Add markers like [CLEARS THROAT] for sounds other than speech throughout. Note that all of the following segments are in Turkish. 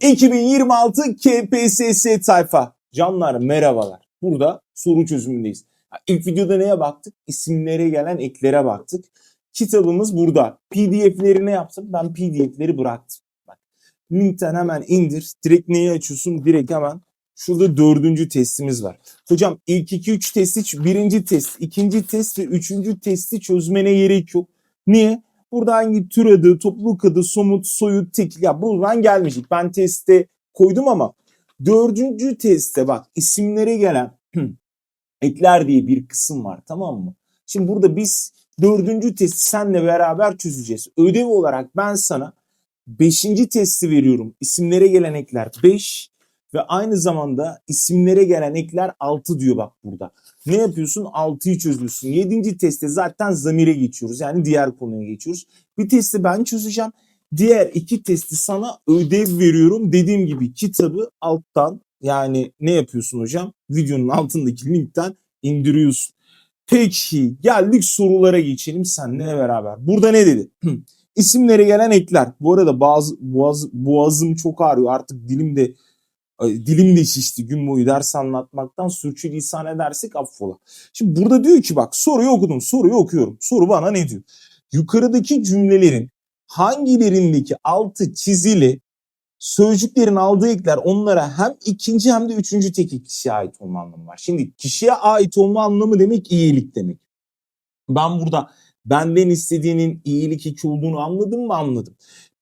2026 KPSS tayfa. Canlar merhabalar. Burada soru çözümündeyiz. İlk videoda neye baktık? İsimlere gelen eklere baktık. Kitabımız burada. PDF'leri ne yaptım? Ben PDF'leri bıraktım. Bak, linkten hemen indir. Direkt neyi açıyorsun? Direkt hemen şurada dördüncü testimiz var. Hocam ilk iki üç testi, birinci test, ikinci test ve üçüncü testi çözmene gerek yok. Niye? Burada hangi tür adı, topluluk adı, somut, soyut, tekil ya buradan gelmeyecek. Ben teste koydum ama dördüncü testte bak isimlere gelen [CLEARS THROAT] ekler diye bir kısım var tamam mı? Şimdi burada biz dördüncü testi senle beraber çözeceğiz. Ödev olarak ben sana beşinci testi veriyorum. İsimlere gelen ekler 5 ve aynı zamanda isimlere gelen ekler 6 diyor bak burada. Ne yapıyorsun? 6'yı çözüyorsun. 7. testte zaten zamire geçiyoruz. Yani diğer konuya geçiyoruz. Bir testi ben çözeceğim. Diğer iki testi sana ödev veriyorum. Dediğim gibi kitabı alttan yani ne yapıyorsun hocam? Videonun altındaki linkten indiriyorsun. Peki geldik sorulara geçelim seninle beraber. Burada ne dedi? [CLEARS THROAT] İsimlere gelen ekler. Bu arada bazı boğaz, boğazım çok ağrıyor. Artık dilim de dilim de şişti gün boyu ders anlatmaktan sürçülisan edersek affola. Şimdi burada diyor ki bak soruyu okudum soruyu okuyorum. Soru bana ne diyor? Yukarıdaki cümlelerin hangilerindeki altı çizili sözcüklerin aldığı ekler onlara hem ikinci hem de üçüncü tekil kişiye ait olma anlamı var. Şimdi kişiye ait olma anlamı demek iyilik demek. Ben burada benden istediğinin iyilik eki olduğunu anladım mı anladım.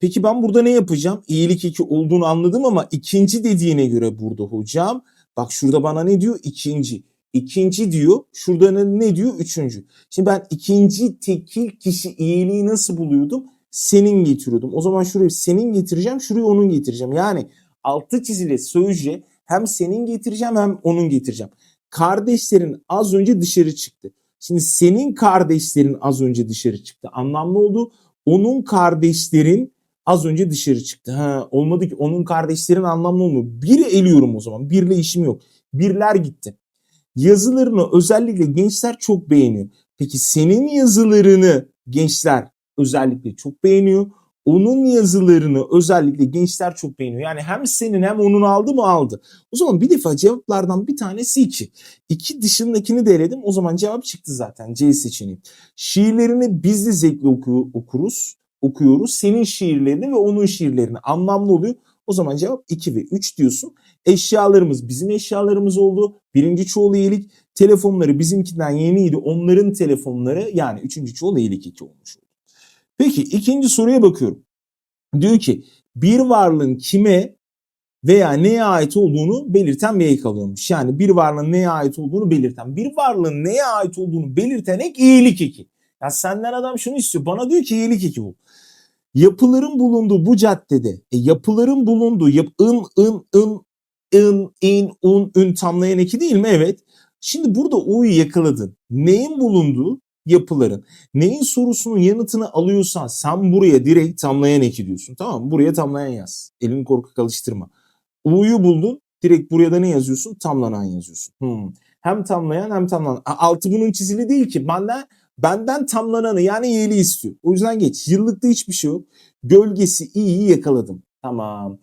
Peki ben burada ne yapacağım? İyilik eki olduğunu anladım ama ikinci dediğine göre burada hocam. Bak şurada bana ne diyor? İkinci. İkinci diyor. Şurada ne, diyor? Üçüncü. Şimdi ben ikinci tekil kişi iyiliği nasıl buluyordum? Senin getiriyordum. O zaman şuraya senin getireceğim. Şuraya onun getireceğim. Yani altı çizili sözce hem senin getireceğim hem onun getireceğim. Kardeşlerin az önce dışarı çıktı. Şimdi senin kardeşlerin az önce dışarı çıktı. Anlamlı oldu. Onun kardeşlerin az önce dışarı çıktı. Ha, olmadı ki onun kardeşlerin anlamlı olmuyor. Biri eliyorum o zaman. Birle işim yok. Birler gitti. Yazılarını özellikle gençler çok beğeniyor. Peki senin yazılarını gençler özellikle çok beğeniyor. Onun yazılarını özellikle gençler çok beğeniyor. Yani hem senin hem onun aldı mı aldı. O zaman bir defa cevaplardan bir tanesi iki. İki dışındakini de eledim. O zaman cevap çıktı zaten C seçeneği. Şiirlerini biz de zevkle oku- okuruz okuyoruz. Senin şiirlerini ve onun şiirlerini anlamlı oluyor. O zaman cevap 2 ve 3 diyorsun. Eşyalarımız bizim eşyalarımız oldu. Birinci çoğul iyilik. Telefonları bizimkinden yeniydi. Onların telefonları yani üçüncü çoğul iyilik 2 olmuş. Peki ikinci soruya bakıyorum. Diyor ki bir varlığın kime veya neye ait olduğunu belirten bir ek alıyormuş. Yani bir varlığın neye ait olduğunu belirten. Bir varlığın neye ait olduğunu belirten ek iyilik eki. Ya senden adam şunu istiyor. Bana diyor ki iyilik eki bul. Yapıların bulunduğu bu caddede e, yapıların bulunduğu yap, ın, ın, ın, ın, in, un, ün tamlayan eki değil mi? Evet. Şimdi burada o'yu yakaladın. Neyin bulunduğu? Yapıların. Neyin sorusunun yanıtını alıyorsan sen buraya direkt tamlayan eki diyorsun. Tamam mı? Buraya tamlayan yaz. Elini korkak alıştırma. O'yu buldun. Direkt buraya da ne yazıyorsun? Tamlanan yazıyorsun. Hmm. Hem tamlayan hem tamlanan. Altı bunun çizili değil ki. Benden benden tamlananı yani iyiliği istiyor. O yüzden geç. Yıllıkta hiçbir şey yok. Gölgesi iyi yakaladım. Tamam.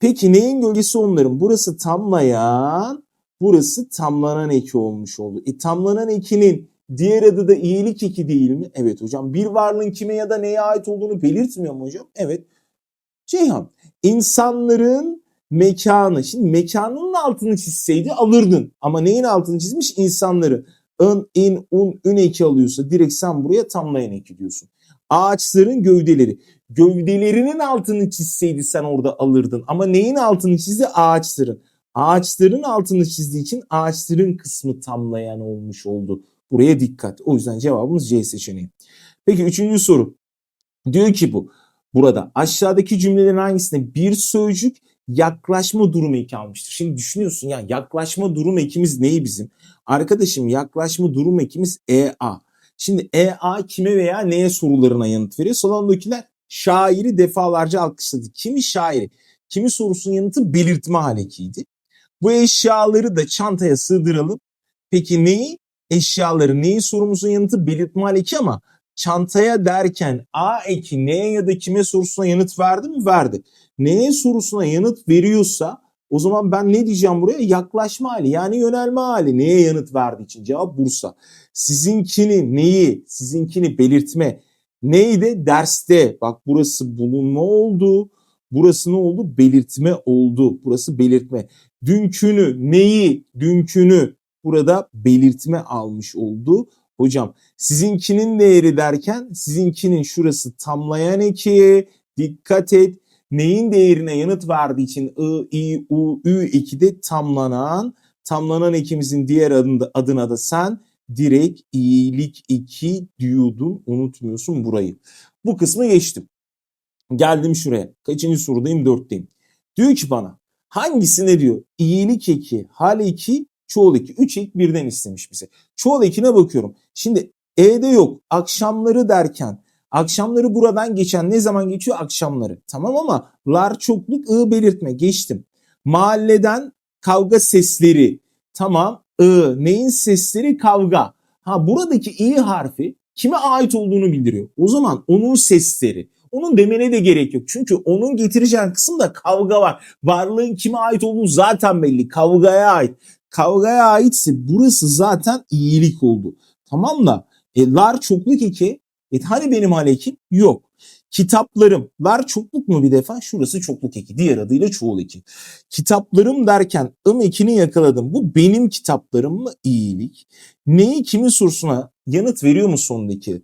Peki neyin gölgesi onların? Burası tamlayan, burası tamlanan eki olmuş oldu. E tamlanan ekinin diğer adı da iyilik eki değil mi? Evet hocam. Bir varlığın kime ya da neye ait olduğunu belirtmiyor mu hocam? Evet. Ceyhan, insanların mekanı. Şimdi mekanının altını çizseydi alırdın. Ama neyin altını çizmiş? İnsanları ın, in, un, ün eki alıyorsa direkt sen buraya tamlayan eki diyorsun. Ağaçların gövdeleri. Gövdelerinin altını çizseydi sen orada alırdın. Ama neyin altını çizdi? Ağaçların. Ağaçların altını çizdiği için ağaçların kısmı tamlayan olmuş oldu. Buraya dikkat. O yüzden cevabımız C seçeneği. Peki üçüncü soru. Diyor ki bu. Burada aşağıdaki cümlelerin hangisinde bir sözcük yaklaşma durumu eki almıştır. Şimdi düşünüyorsun ya yaklaşma durum ekimiz neyi bizim? Arkadaşım yaklaşma durum ekimiz EA. Şimdi EA kime veya neye sorularına yanıt veriyor? Salondakiler şairi defalarca alkışladı. Kimi şairi? Kimi sorusunun yanıtı belirtme halekiydi. Bu eşyaları da çantaya sığdıralım. Peki neyi? Eşyaları neyi sorumuzun yanıtı belirtme haleki ama çantaya derken A eki neye ya da kime sorusuna yanıt verdi mi? Verdi. Neye sorusuna yanıt veriyorsa o zaman ben ne diyeceğim buraya? Yaklaşma hali yani yönelme hali. Neye yanıt verdiği için? Cevap Bursa. Sizinkini neyi? Sizinkini belirtme. Neydi? Derste. Bak burası bulunma oldu. Burası ne oldu? Belirtme oldu. Burası belirtme. Dünkünü, neyi? Dünkünü. Burada belirtme almış oldu. Hocam sizinkinin değeri derken sizinkinin şurası tamlayan eki. Dikkat et. Neyin değerine yanıt verdiği için I, I, U, Ü 2'de tamlanan. Tamlanan ekimizin diğer adında, adına da sen direkt iyilik 2 diyordun. Unutmuyorsun burayı. Bu kısmı geçtim. Geldim şuraya. Kaçıncı sorudayım? Dörtteyim. Diyor ki bana hangisi ne diyor? İyilik eki, hal eki, çoğul eki. Üç ek birden istemiş bize. Çoğul ekine bakıyorum. Şimdi E'de yok. Akşamları derken akşamları buradan geçen ne zaman geçiyor? Akşamları. Tamam ama lar çokluk ı belirtme. Geçtim. Mahalleden kavga sesleri. Tamam. I. Neyin sesleri? Kavga. Ha buradaki i harfi kime ait olduğunu bildiriyor. O zaman onun sesleri. Onun demene de gerek yok. Çünkü onun getireceği kısımda kavga var. Varlığın kime ait olduğu zaten belli. Kavgaya ait. Kavgaya aitse burası zaten iyilik oldu. Tamam da e, lar çokluk eki. E, hani benim alekim? Yok. Kitaplarım. Lar çokluk mu bir defa? Şurası çokluk eki. Diğer adıyla çoğul eki. Kitaplarım derken ım ekini yakaladım. Bu benim kitaplarım mı? İyilik. Neyi kimin sorusuna yanıt veriyor mu sondaki?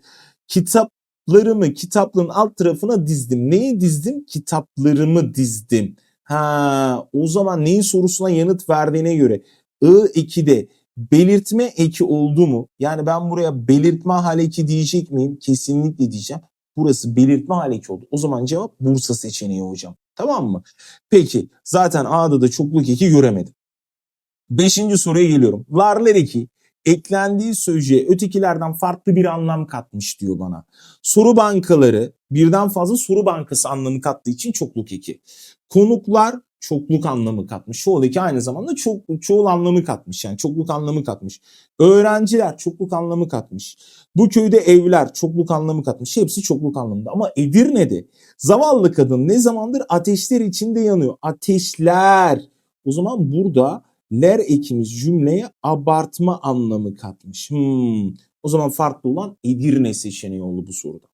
Kitaplarımı kitaplığın alt tarafına dizdim. Neyi dizdim? Kitaplarımı dizdim. Ha, o zaman neyin sorusuna yanıt verdiğine göre I2'de belirtme eki oldu mu? Yani ben buraya belirtme hal eki diyecek miyim? Kesinlikle diyeceğim. Burası belirtme hal eki oldu. O zaman cevap Bursa seçeneği hocam. Tamam mı? Peki zaten A'da da çokluk eki göremedim. Beşinci soruya geliyorum. Varlar eki eklendiği sözcüğe ötekilerden farklı bir anlam katmış diyor bana. Soru bankaları birden fazla soru bankası anlamı kattığı için çokluk eki. Konuklar çokluk anlamı katmış. Çoğul eki aynı zamanda çok, çoğul anlamı katmış. Yani çokluk anlamı katmış. Öğrenciler çokluk anlamı katmış. Bu köyde evler çokluk anlamı katmış. Hepsi çokluk anlamında. Ama Edirne'de zavallı kadın ne zamandır ateşler içinde yanıyor. Ateşler. O zaman burada ler ekimiz cümleye abartma anlamı katmış. Hmm. O zaman farklı olan Edirne seçeneği oldu bu soruda.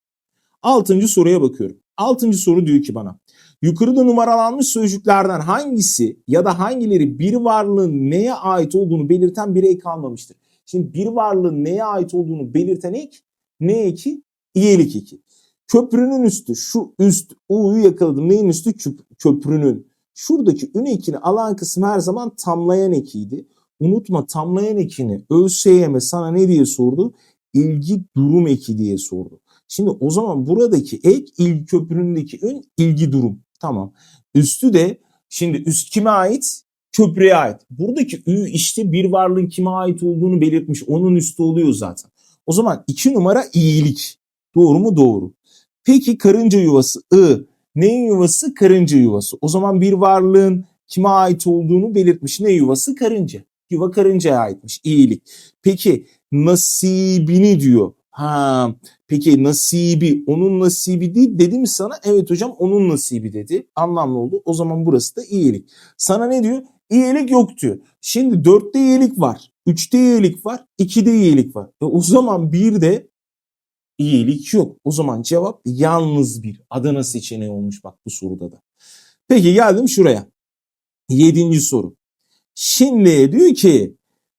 Altıncı soruya bakıyorum. Altıncı soru diyor ki bana. Yukarıda numaralanmış sözcüklerden hangisi ya da hangileri bir varlığın neye ait olduğunu belirten bir ek almamıştır? Şimdi bir varlığın neye ait olduğunu belirten ek ne eki? İyelik eki. Köprünün üstü şu üst U'yu yakaladım. Neyin üstü? Köp- köprünün. Şuradaki ün ekini alan kısım her zaman tamlayan ekiydi. Unutma tamlayan ekini ÖSYM sana ne diye sordu? İlgi durum eki diye sordu. Şimdi o zaman buradaki ek ilgi köprünündeki ün ilgi durum. Tamam. Üstü de şimdi üst kime ait? Köprüye ait. Buradaki ü işte bir varlığın kime ait olduğunu belirtmiş. Onun üstü oluyor zaten. O zaman iki numara iyilik. Doğru mu? Doğru. Peki karınca yuvası I. Neyin yuvası? Karınca yuvası. O zaman bir varlığın kime ait olduğunu belirtmiş. Ne yuvası? Karınca. Yuva karıncaya aitmiş. İyilik. Peki nasibini diyor. Ha, peki nasibi onun nasibi değil dedi mi sana? Evet hocam onun nasibi dedi. Anlamlı oldu. O zaman burası da iyilik. Sana ne diyor? İyilik yok diyor. Şimdi dörtte iyilik var. Üçte iyilik var. ikide iyilik var. E o zaman bir de iyilik yok. O zaman cevap yalnız bir. Adana seçeneği olmuş bak bu soruda da. Peki geldim şuraya. Yedinci soru. Şimdi diyor ki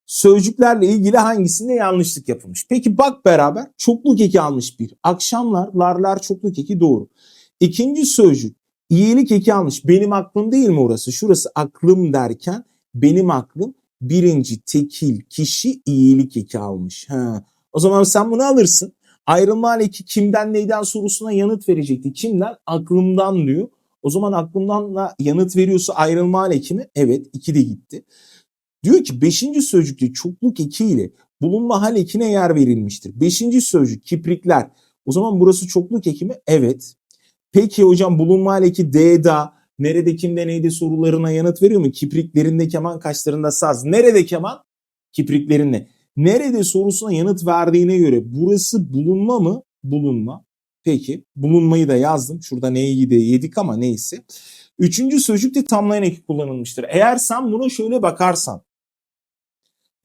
sözcüklerle ilgili hangisinde yanlışlık yapılmış? Peki bak beraber çokluk eki almış bir. Akşamlar larlar çokluk eki doğru. İkinci sözcük iyilik eki almış. Benim aklım değil mi orası? Şurası aklım derken benim aklım birinci tekil kişi iyilik eki almış. Ha. O zaman sen bunu alırsın. Ayrılma eki kimden neyden sorusuna yanıt verecekti. Kimden? Aklımdan diyor. O zaman aklımdan yanıt veriyorsa ayrılma eki mi? Evet iki de gitti. Diyor ki 5. sözcükte çokluk eki ile bulunma hal ekine yer verilmiştir. 5. sözcük kiprikler. O zaman burası çokluk eki mi? Evet. Peki hocam bulunma hal eki D'da nerede kimde neydi sorularına yanıt veriyor mu? Kipriklerinde keman kaşlarında saz. Nerede keman? Kipriklerinde. Nerede sorusuna yanıt verdiğine göre burası bulunma mı? Bulunma. Peki bulunmayı da yazdım. Şurada neyi de yedik ama neyse. Üçüncü sözcükte tamlayan eki kullanılmıştır. Eğer sen buna şöyle bakarsan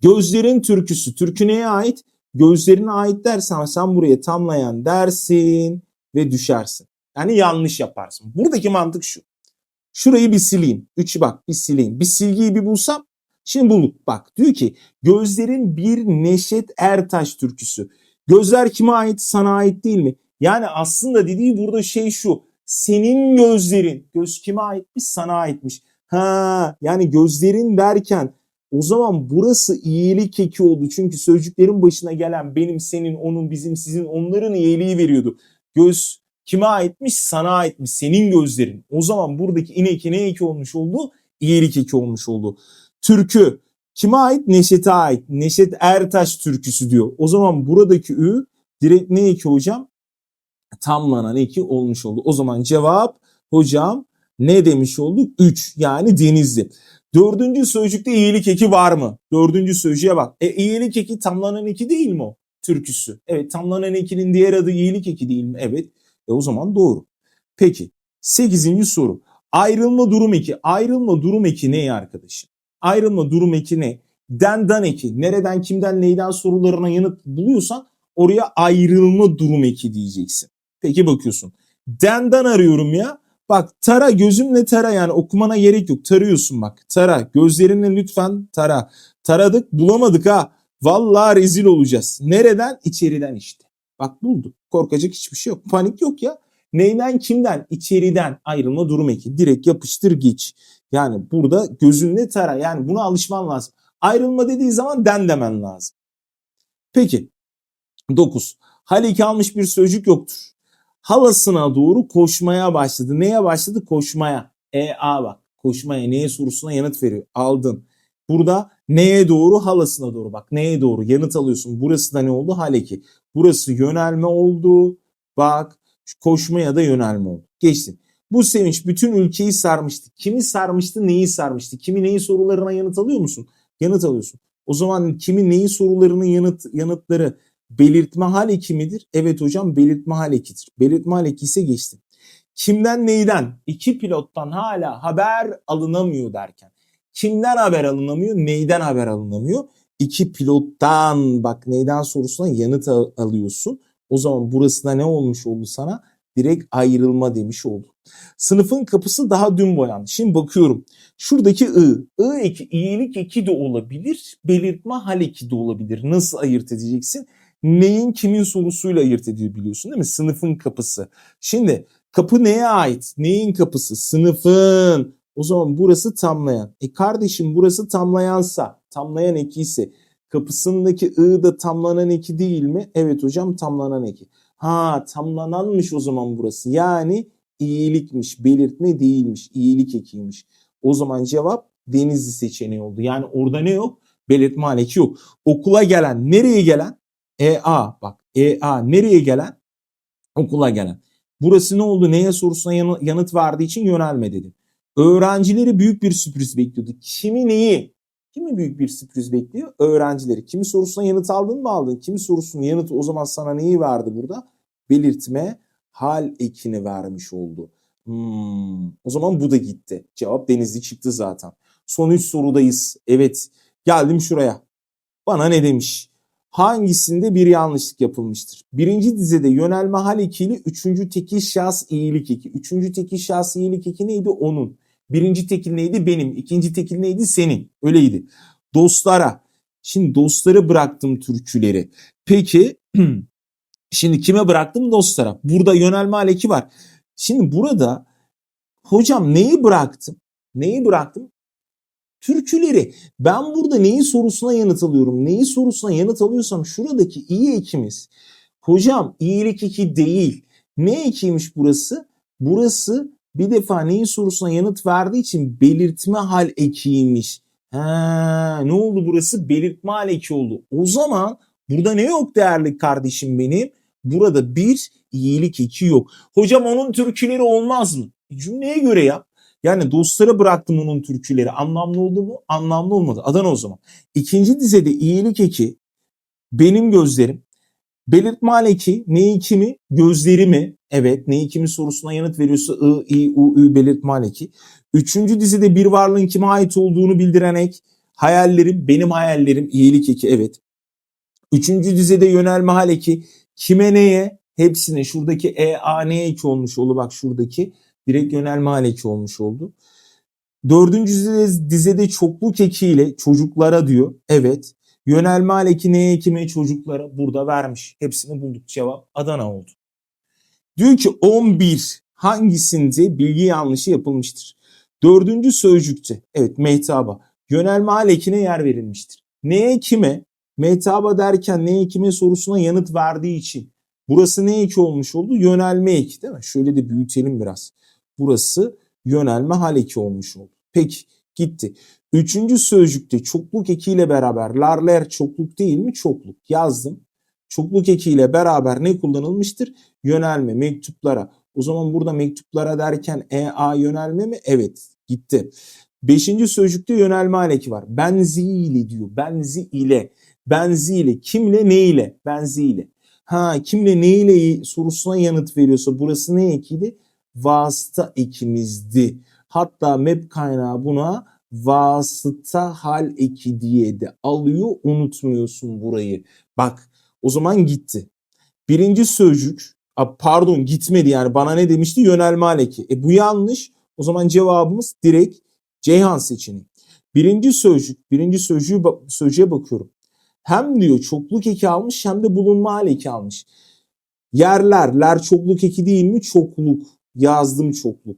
gözlerin türküsü. Türkü neye ait? Gözlerine ait dersen sen buraya tamlayan dersin ve düşersin. Yani yanlış yaparsın. Buradaki mantık şu. Şurayı bir sileyim. Üçü bak bir sileyim. Bir silgiyi bir bulsam. Şimdi bulduk. Bak diyor ki gözlerin bir Neşet Ertaş türküsü. Gözler kime ait? Sana ait değil mi? Yani aslında dediği burada şey şu. Senin gözlerin. Göz kime aitmiş? Sana aitmiş. Ha yani gözlerin derken o zaman burası iyilik eki oldu. Çünkü sözcüklerin başına gelen benim, senin, onun, bizim, sizin, onların iyiliği veriyordu. Göz kime aitmiş? Sana aitmiş. Senin gözlerin. O zaman buradaki inek ne eki olmuş oldu? İyilik eki olmuş oldu. Türkü kime ait? Neşet'e ait. Neşet Ertaş türküsü diyor. O zaman buradaki ü direkt ne eki hocam? Tamlanan eki olmuş oldu. O zaman cevap hocam ne demiş olduk? 3 yani denizli. Dördüncü sözcükte iyilik eki var mı? Dördüncü sözcüğe bak. E iyilik eki tamlanan eki değil mi o? Türküsü. Evet tamlanan ekinin diğer adı iyilik eki değil mi? Evet. E o zaman doğru. Peki. Sekizinci soru. Ayrılma durum eki. Ayrılma durum eki ne arkadaşım? Ayrılma durum eki ne? Den dan eki. Nereden kimden neyden sorularına yanıt buluyorsan oraya ayrılma durum eki diyeceksin. Peki bakıyorsun. Den'den arıyorum ya. Bak tara gözümle tara yani okumana gerek yok. Tarıyorsun bak. Tara gözlerinle lütfen tara. Taradık bulamadık ha. Vallahi rezil olacağız. Nereden? İçeriden işte. Bak bulduk. Korkacak hiçbir şey yok. Panik yok ya. Neyden kimden? İçeriden ayrılma durum eki. Direkt yapıştır geç. Yani burada gözünle tara. Yani buna alışman lazım. Ayrılma dediği zaman den demen lazım. Peki. 9. Haliki almış bir sözcük yoktur. Halasına doğru koşmaya başladı. Neye başladı? Koşmaya. E A bak. Koşmaya. Neye sorusuna yanıt veriyor. Aldın. Burada neye doğru? Halasına doğru. Bak neye doğru? Yanıt alıyorsun. Burası da ne oldu? Haleki. Burası yönelme oldu. Bak koşmaya da yönelme oldu. Geçtim. Bu sevinç bütün ülkeyi sarmıştı. Kimi sarmıştı, neyi sarmıştı? Kimi neyi sorularına yanıt alıyor musun? Yanıt alıyorsun. O zaman kimi neyi sorularının yanıt yanıtları belirtme hal eki midir? Evet hocam belirtme hal ekidir. Belirtme hal eki ise geçtim. Kimden neyden? İki pilottan hala haber alınamıyor derken. Kimden haber alınamıyor? Neyden haber alınamıyor? İki pilottan bak neyden sorusuna yanıt al- alıyorsun. O zaman burası da ne olmuş oldu sana? Direkt ayrılma demiş oldu. Sınıfın kapısı daha dün boyandı. Şimdi bakıyorum. Şuradaki I. I eki, iyilik eki de olabilir. Belirtme hal eki de olabilir. Nasıl ayırt edeceksin? Neyin kimin sorusuyla ayırt ediyor biliyorsun değil mi? Sınıfın kapısı. Şimdi kapı neye ait? Neyin kapısı? Sınıfın. O zaman burası tamlayan. E kardeşim burası tamlayansa, tamlayan eki ise kapısındaki I da tamlanan eki değil mi? Evet hocam tamlanan eki. Ha tamlananmış o zaman burası. Yani iyilikmiş, belirtme değilmiş, iyilik ekiymiş. O zaman cevap Denizli seçeneği oldu. Yani orada ne yok? Belirtme haleki yok. Okula gelen, nereye gelen? EA bak EA nereye gelen? Okula gelen. Burası ne oldu? Neye sorusuna yanı- yanıt verdiği için yönelme dedim. Öğrencileri büyük bir sürpriz bekliyordu. Kimi neyi? Kimi büyük bir sürpriz bekliyor? Öğrencileri. Kimi sorusuna yanıt aldın mı aldın? Kimi sorusunun yanıtı o zaman sana neyi verdi burada? Belirtme hal ekini vermiş oldu. Hmm, o zaman bu da gitti. Cevap Denizli çıktı zaten. Son üç sorudayız. Evet geldim şuraya. Bana ne demiş? Hangisinde bir yanlışlık yapılmıştır? Birinci dizede yönelme hal ekili üçüncü tekil şahıs iyilik eki. Üçüncü tekil şahıs iyilik eki neydi? Onun. Birinci tekil neydi? Benim. İkinci tekil neydi? Senin. Öyleydi. Dostlara. Şimdi dostları bıraktım türküleri. Peki [CLEARS THROAT] şimdi kime bıraktım? Dostlara. Burada yönelme hal eki var. Şimdi burada hocam neyi bıraktım? Neyi bıraktım? Türküleri. Ben burada neyin sorusuna yanıt alıyorum? Neyin sorusuna yanıt alıyorsam şuradaki iyi ekimiz. Hocam iyilik eki değil. Ne ekiymiş burası? Burası bir defa neyin sorusuna yanıt verdiği için belirtme hal ekiymiş. Ha, ne oldu burası? Belirtme hal eki oldu. O zaman burada ne yok değerli kardeşim benim? Burada bir iyilik eki yok. Hocam onun türküleri olmaz mı? Cümleye göre yap. Yani dostlara bıraktım onun türküleri. Anlamlı oldu mu? Anlamlı olmadı. Adana o zaman. İkinci dizede iyilik eki benim gözlerim. Belirtme haleki ne mi? Gözleri mi? Evet ne mi sorusuna yanıt veriyorsa I, I, U, Ü belirtme haleki. Üçüncü dizide bir varlığın kime ait olduğunu bildiren ek. Hayallerim, benim hayallerim, iyilik eki evet. Üçüncü dizede yönelme haleki. Kime neye? Hepsine şuradaki E, A, N eki olmuş oldu. Bak şuradaki direkt yönelme haleki olmuş oldu. Dördüncü dizede, çokluk ekiyle çocuklara diyor. Evet. Yönelme haleki neye kime çocuklara burada vermiş. Hepsini bulduk. Cevap Adana oldu. Diyor ki 11 hangisinde bilgi yanlışı yapılmıştır? Dördüncü sözcükte evet mehtaba yönelme halekine yer verilmiştir. Neye kime? Mehtaba derken neye kime sorusuna yanıt verdiği için. Burası ne eki olmuş oldu? Yönelme eki değil mi? Şöyle de büyütelim biraz. Burası yönelme hal eki olmuş oldu. Peki gitti. Üçüncü sözcükte çokluk ekiyle beraber larler çokluk değil mi? Çokluk yazdım. Çokluk ekiyle beraber ne kullanılmıştır? Yönelme mektuplara. O zaman burada mektuplara derken EA yönelme mi? Evet gitti. Beşinci sözcükte yönelme haleki var. Benzi ile diyor. Benzi ile. Benzi ile. Kimle ne ile? Benzi ile. Ha kimle ne ile sorusuna yanıt veriyorsa burası ne ekiydi? Vasıta ekimizdi. Hatta map kaynağı buna vasıta hal eki diye de alıyor. Unutmuyorsun burayı. Bak o zaman gitti. Birinci sözcük pardon gitmedi yani bana ne demişti? Yönelme hal eki. E bu yanlış. O zaman cevabımız direkt Ceyhan seçeneği. Birinci sözcük, birinci sözcüğü, sözcüğe bakıyorum. Hem diyor çokluk eki almış hem de bulunma hal eki almış. Yerler, ler çokluk eki değil mi? Çokluk. Yazdım çokluk.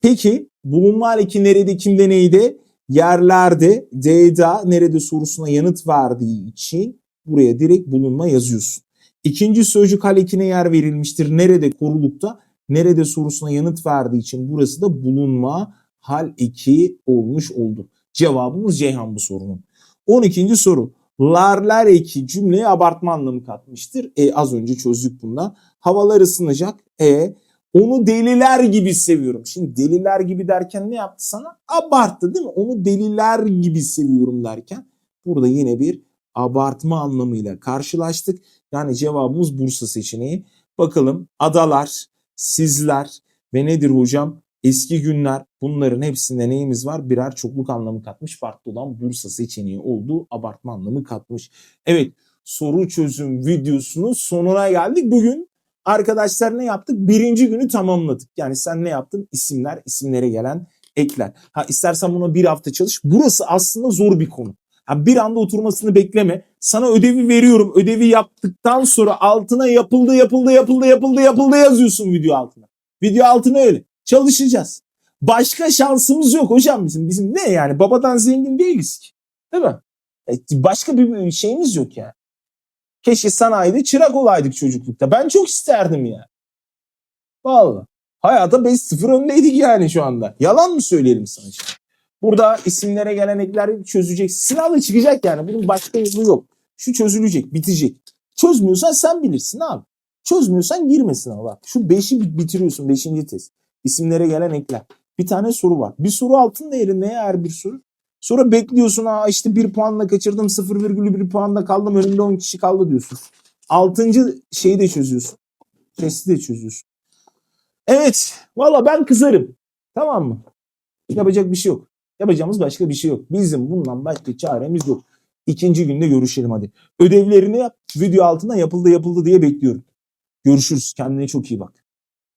Peki bulunma hal eki nerede, kimde, neydi? Yerlerde, D'da nerede sorusuna yanıt verdiği için buraya direkt bulunma yazıyorsun. İkinci sözcük hal ekine yer verilmiştir. Nerede? Korulukta. Nerede sorusuna yanıt verdiği için burası da bulunma hal eki olmuş oldu. Cevabımız Ceyhan bu sorunun. 12. soru. Larlar eki cümleye abartma anlamı katmıştır. E az önce çözdük bunda. Havalar ısınacak. E onu deliler gibi seviyorum. Şimdi deliler gibi derken ne yaptı sana? Abarttı değil mi? Onu deliler gibi seviyorum derken burada yine bir abartma anlamıyla karşılaştık. Yani cevabımız Bursa seçeneği. Bakalım adalar, sizler ve nedir hocam? Eski günler bunların hepsinde neyimiz var? Birer çokluk anlamı katmış. Farklı olan Bursa seçeneği olduğu abartma anlamı katmış. Evet soru çözüm videosunun sonuna geldik. Bugün arkadaşlar ne yaptık? Birinci günü tamamladık. Yani sen ne yaptın? İsimler, isimlere gelen ekler. Ha istersen buna bir hafta çalış. Burası aslında zor bir konu. Ha, bir anda oturmasını bekleme. Sana ödevi veriyorum. Ödevi yaptıktan sonra altına yapıldı, yapıldı, yapıldı, yapıldı, yapıldı yazıyorsun video altına. Video altına öyle. Çalışacağız. Başka şansımız yok hocam bizim. Bizim ne yani babadan zengin değiliz ki. Değil mi? E, başka bir şeyimiz yok yani. Keşke sanayide çırak olaydık çocuklukta. Ben çok isterdim ya. Vallahi. Hayata 5-0 öndeydik yani şu anda. Yalan mı söyleyelim sana şimdi? Burada isimlere gelen ekler çözecek. Sınavda çıkacak yani. Bunun başka yolu yok. Şu çözülecek, bitecek. Çözmüyorsan sen bilirsin abi. Çözmüyorsan girme sınava bak. Şu 5'i bitiriyorsun 5. test. İsimlere gelen ekler. Bir tane soru var. Bir soru altın değeri ne eğer bir soru? Sonra bekliyorsun ha işte bir puanla kaçırdım 0,1 puanla kaldım önümde 10 kişi kaldı diyorsun. Altıncı şeyi de çözüyorsun. Testi de çözüyorsun. Evet valla ben kızarım. Tamam mı? Yapacak bir şey yok. Yapacağımız başka bir şey yok. Bizim bundan başka çaremiz yok. İkinci günde görüşelim hadi. Ödevlerini yap. Video altına yapıldı yapıldı diye bekliyorum. Görüşürüz. Kendine çok iyi bak.